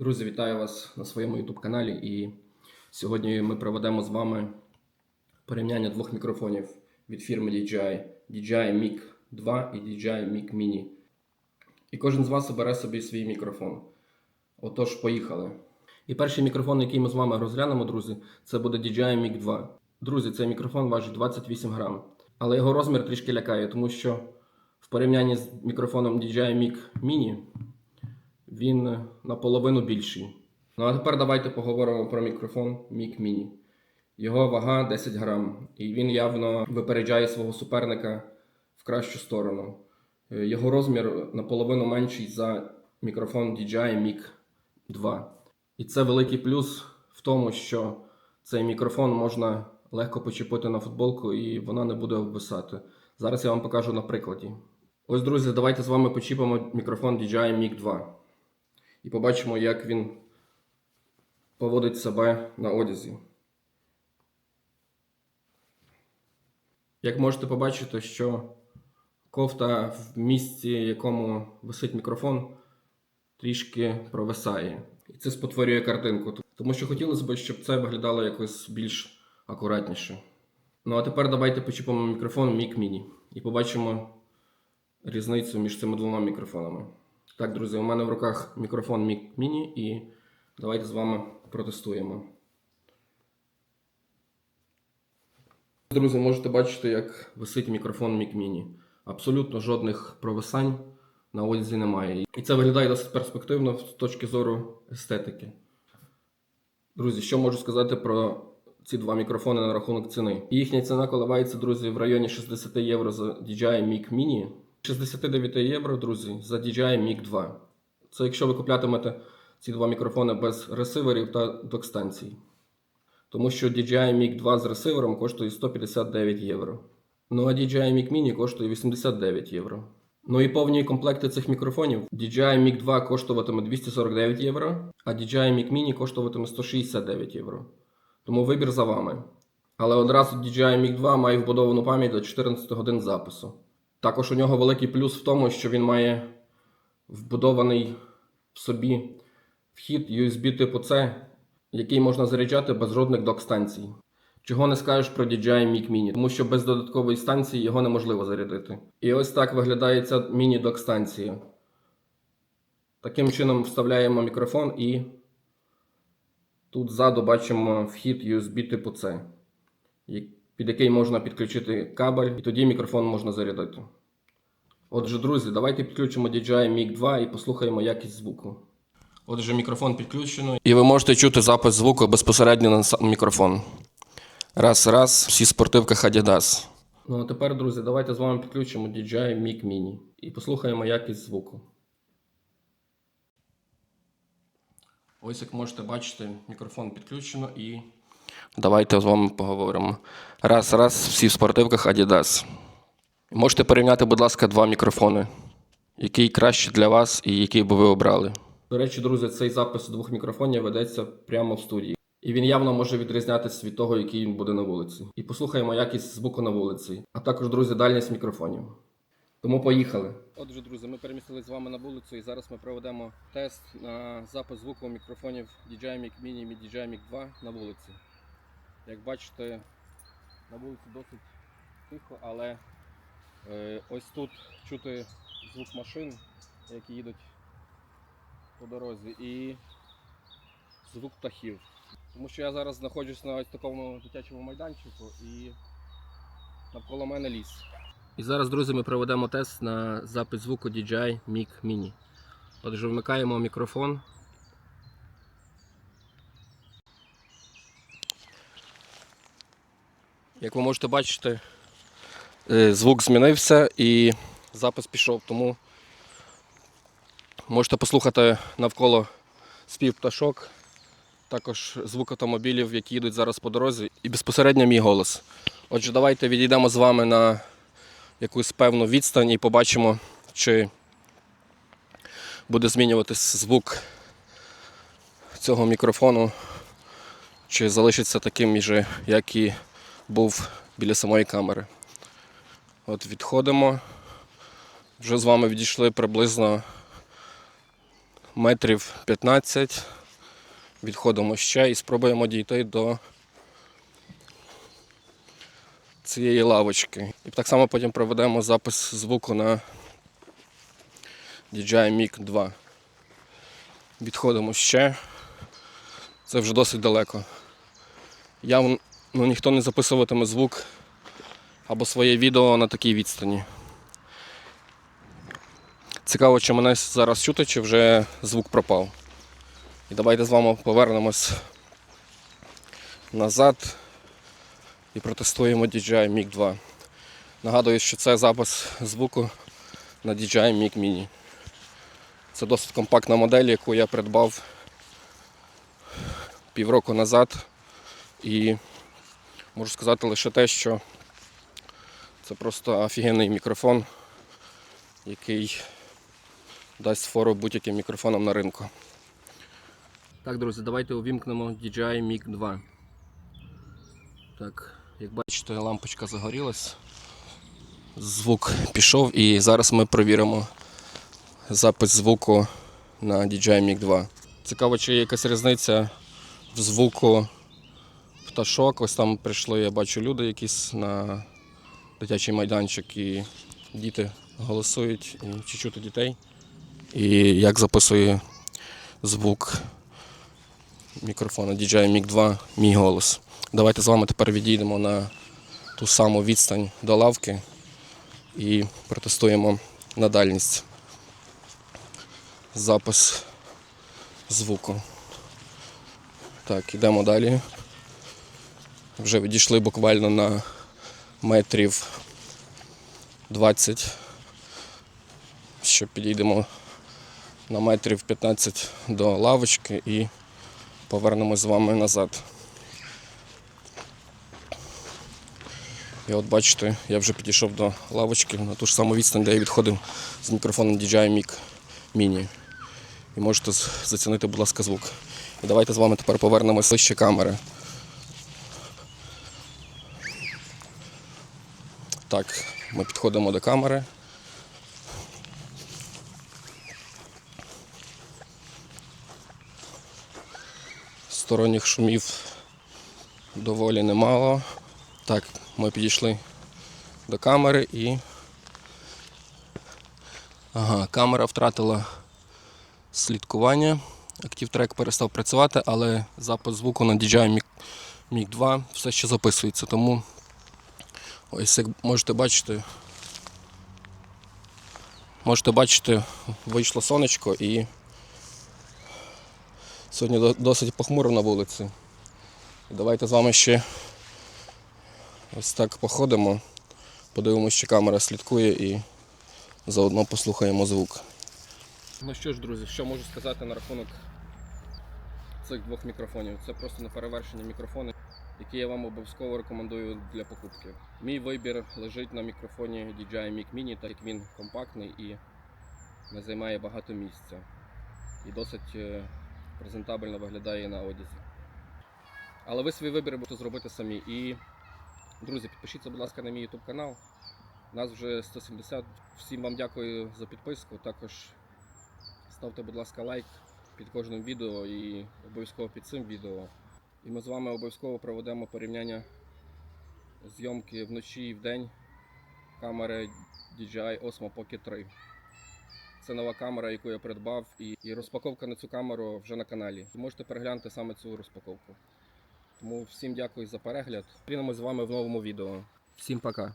Друзі, вітаю вас на своєму YouTube каналі. І сьогодні ми проведемо з вами порівняння двох мікрофонів від фірми DJI DJI Mic 2 і DJI Mic Mini. І кожен з вас обере собі свій мікрофон. Отож, поїхали. І перший мікрофон, який ми з вами розглянемо, друзі, це буде DJI Mic 2. Друзі, цей мікрофон важить 28 грам. Але його розмір трішки лякає, тому що в порівнянні з мікрофоном DJI Mic Mini він наполовину більший. Ну а тепер давайте поговоримо про мікрофон Mic Mini. Його вага 10 грам, і він явно випереджає свого суперника в кращу сторону. Е, Його розмір наполовину менший за мікрофон DJI Mic 2. І це великий плюс в тому, що цей мікрофон можна легко почепити на футболку і вона не буде обвисати. Зараз я вам покажу на прикладі. Ось, друзі, давайте з вами почіпимо мікрофон DJI Mic 2 і побачимо, як він поводить себе на одязі. Як можете побачити, що кофта в місці, в якому висить мікрофон, трішки провисає. І це спотворює картинку. Тому що хотілося б, щоб це виглядало якось більш акуратніше. Ну а тепер давайте почіпимо мікрофон Mic Mini і побачимо різницю між цими двома мікрофонами. Так, друзі, у мене в руках мікрофон Mic і давайте з вами протестуємо. Друзі, можете бачити, як висить мікрофон Mic Mini. Абсолютно жодних провисань на одязі немає. І це виглядає досить перспективно з точки зору естетики. Друзі, що можу сказати про ці два мікрофони на рахунок ціни? Їхня ціна коливається, друзі, в районі 60 євро за DJI Mic Mini, 69 євро, друзі, за DJI Mic 2. Це якщо ви куплятимете ці два мікрофони без ресиверів та док-станцій. Тому що DJI Mic 2 з ресивером коштує 159 євро. Ну а DJI Mic Mini коштує 89 євро. Ну і повні комплекти цих мікрофонів DJI Mic 2 коштуватиме 249 євро, а DJI Mic Mini коштуватиме 169 євро. Тому вибір за вами. Але одразу DJI Mic 2 має вбудовану пам'ять до 14 годин запису. Також у нього великий плюс в тому, що він має вбудований в собі вхід USB типу C, який можна заряджати без жодних док-станцій. Чого не скажеш про DJI Mic Mini, тому що без додаткової станції його неможливо зарядити. І ось так виглядає ця міні-док-станція. Таким чином вставляємо мікрофон і тут ззаду бачимо вхід USB типу C, під який можна підключити кабель, і тоді мікрофон можна зарядити. Отже, друзі, давайте підключимо DJI Mic 2 і послухаємо якість звуку. Отже, мікрофон підключено. І ви можете чути запис звуку безпосередньо на сам мікрофон. Раз, раз, всі спортивках Adidas. Ну а тепер, друзі, давайте з вами підключимо DJI Mic Mini і послухаємо якість звуку. Ось як можете бачити, мікрофон підключено і. Давайте з вами поговоримо. Раз, раз, всі в спортивках Adidas. Можете порівняти, будь ласка, два мікрофони. Який краще для вас і який би ви обрали? До речі, друзі, цей запис двох мікрофонів ведеться прямо в студії. І він явно може відрізнятися від того, який він буде на вулиці. І послухаємо якість звуку на вулиці, а також, друзі, дальність мікрофонів. Тому поїхали. Отже, друзі, ми перемістилися з вами на вулицю, і зараз ми проведемо тест на запис звуку мікрофонів DJI Mic Mini і DJI Mic 2 на вулиці. Як бачите, на вулиці досить тихо, але е, ось тут чути звук машин, які їдуть по дорозі, і звук птахів. Тому що я зараз знаходжусь на ось такому дитячому майданчику і навколо мене ліс. І зараз, друзі, ми проведемо тест на запис звуку DJI Mic Mini. Отже, вмикаємо мікрофон. Як ви можете бачити, е, звук змінився і запис пішов, тому можете послухати навколо спів пташок, також звук автомобілів, які їдуть зараз по дорозі, і безпосередньо мій голос. Отже, давайте відійдемо з вами на якусь певну відстань і побачимо, чи буде змінюватись звук цього мікрофону, чи залишиться таким як і був біля самої камери. От відходимо. Вже з вами відійшли приблизно метрів 15. Відходимо ще і спробуємо дійти до цієї лавочки. І так само потім проведемо запис звуку на DJI Mic 2. Відходимо ще. Це вже досить далеко. Явно ну, ніхто не записуватиме звук або своє відео на такій відстані. Цікаво, чи мене зараз чути, чи вже звук пропав. І давайте з вами повернемось назад і протестуємо DJI Mic 2. Нагадую, що це запис звуку на DJI Mic Mini. Це досить компактна модель, яку я придбав півроку назад. І можу сказати лише те, що це просто офігенний мікрофон, який дасть фору будь-яким мікрофонам на ринку. Так, друзі, давайте увімкнемо DJI Mic 2. Так, як бачите, лампочка загорілась. Звук пішов і зараз ми провіримо запис звуку на DJI Mic 2. Цікаво, чи є якась різниця в звуку пташок. Ось там прийшли, я бачу люди якісь на дитячий майданчик і діти голосують, і чи чути дітей. І як записує звук мікрофона DJI Mic 2 мій голос. Давайте з вами тепер відійдемо на ту саму відстань до лавки і протестуємо на дальність запис звуку. Так, ідемо далі. Вже відійшли буквально на метрів 20. Ще підійдемо на метрів 15 до лавочки і повернемось з вами назад. І от бачите, я вже підійшов до лавочки на ту ж саму відстань, де я відходив з мікрофоном DJI Mic Mini. І можете зацінити, будь ласка, звук. І давайте з вами тепер повернемося ближче камери. Так, ми підходимо до камери. Сторонніх шумів доволі немало. Так, ми підійшли до камери і. Ага, камера втратила слідкування. ActiveTrack перестав працювати, але запис звуку на DJI Mic 2 все ще записується. Тому ось як можете бачити, можете бачити, вийшло сонечко і сьогодні досить похмуро на вулиці. Давайте з вами ще ось так походимо, подивимося, чи камера слідкує і заодно послухаємо звук. Ну що ж, друзі, що можу сказати на рахунок цих двох мікрофонів? Це просто неперевершені мікрофони, які я вам обов'язково рекомендую для покупки. Мій вибір лежить на мікрофоні DJI Mic Mini, так як він компактний і не займає багато місця. І досить е, презентабельно виглядає на одязі. Але ви свій вибір будете зробити самі. І, друзі, підпишіться, будь ласка, на мій YouTube канал. Нас вже 170. Всім вам дякую за підписку. Також ставте, будь ласка, лайк під кожним відео і обов'язково під цим відео. І ми з вами обов'язково проведемо порівняння зйомки вночі і вдень камери DJI Osmo Pocket 3. Це нова камера, яку я придбав, і, і розпаковка на цю камеру вже на каналі. Можете переглянути саме цю розпаковку. Тому всім дякую за перегляд. Зустрінемось з вами в новому відео. Всім пока!